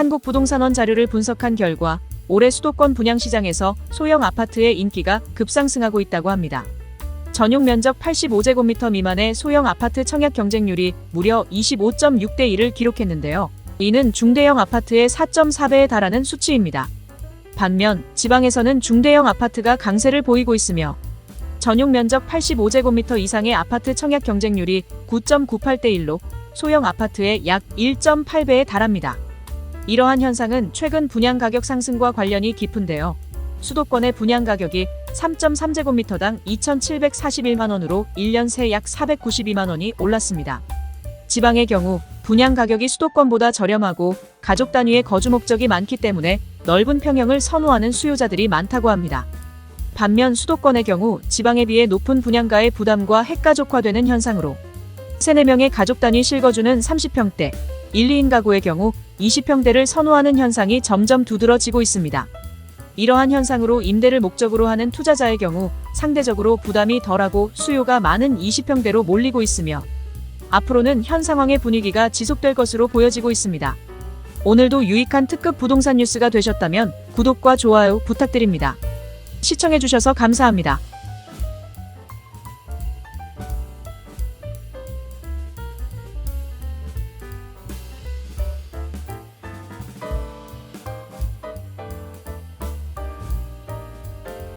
한국부동산원 자료를 분석한 결과 올해 수도권 분양시장에서 소형 아파트의 인기가 급상승하고 있다고 합니다. 전용 면적 85제곱미터 미만의 소형 아파트 청약 경쟁률이 무려 25.6대 1을 기록했는데요. 이는 중대형 아파트의 4.4배에 달하는 수치입니다. 반면 지방에서는 중대형 아파트가 강세를 보이고 있으며 전용 면적 85제곱미터 이상의 아파트 청약 경쟁률이 9.98대 1로 소형 아파트의 약 1.8배에 달합니다. 이러한 현상은 최근 분양 가격 상승과 관련이 깊은데요. 수도권의 분양 가격이 3.3제곱미터당 2,741만 원으로 1년 새 약 492만 원이 올랐습니다. 지방의 경우 분양 가격이 수도권보다 저렴하고 가족 단위의 거주 목적이 많기 때문에 넓은 평형을 선호하는 수요자들이 많다고 합니다. 반면 수도권의 경우 지방에 비해 높은 분양가의 부담과 핵가족화되는 현상으로 3, 4명의 가족 단위 실거주는 30평대, 1, 2인 가구의 경우 20평대를 선호하는 현상이 점점 두드러지고 있습니다. 이러한 현상으로 임대를 목적으로 하는 투자자의 경우 상대적으로 부담이 덜하고 수요가 많은 20평대로 몰리고 있으며 앞으로는 현 상황의 분위기가 지속될 것으로 보여지고 있습니다. 오늘도 유익한 특급 부동산 뉴스가 되셨다면 구독과 좋아요 부탁드립니다. 시청해주셔서 감사합니다.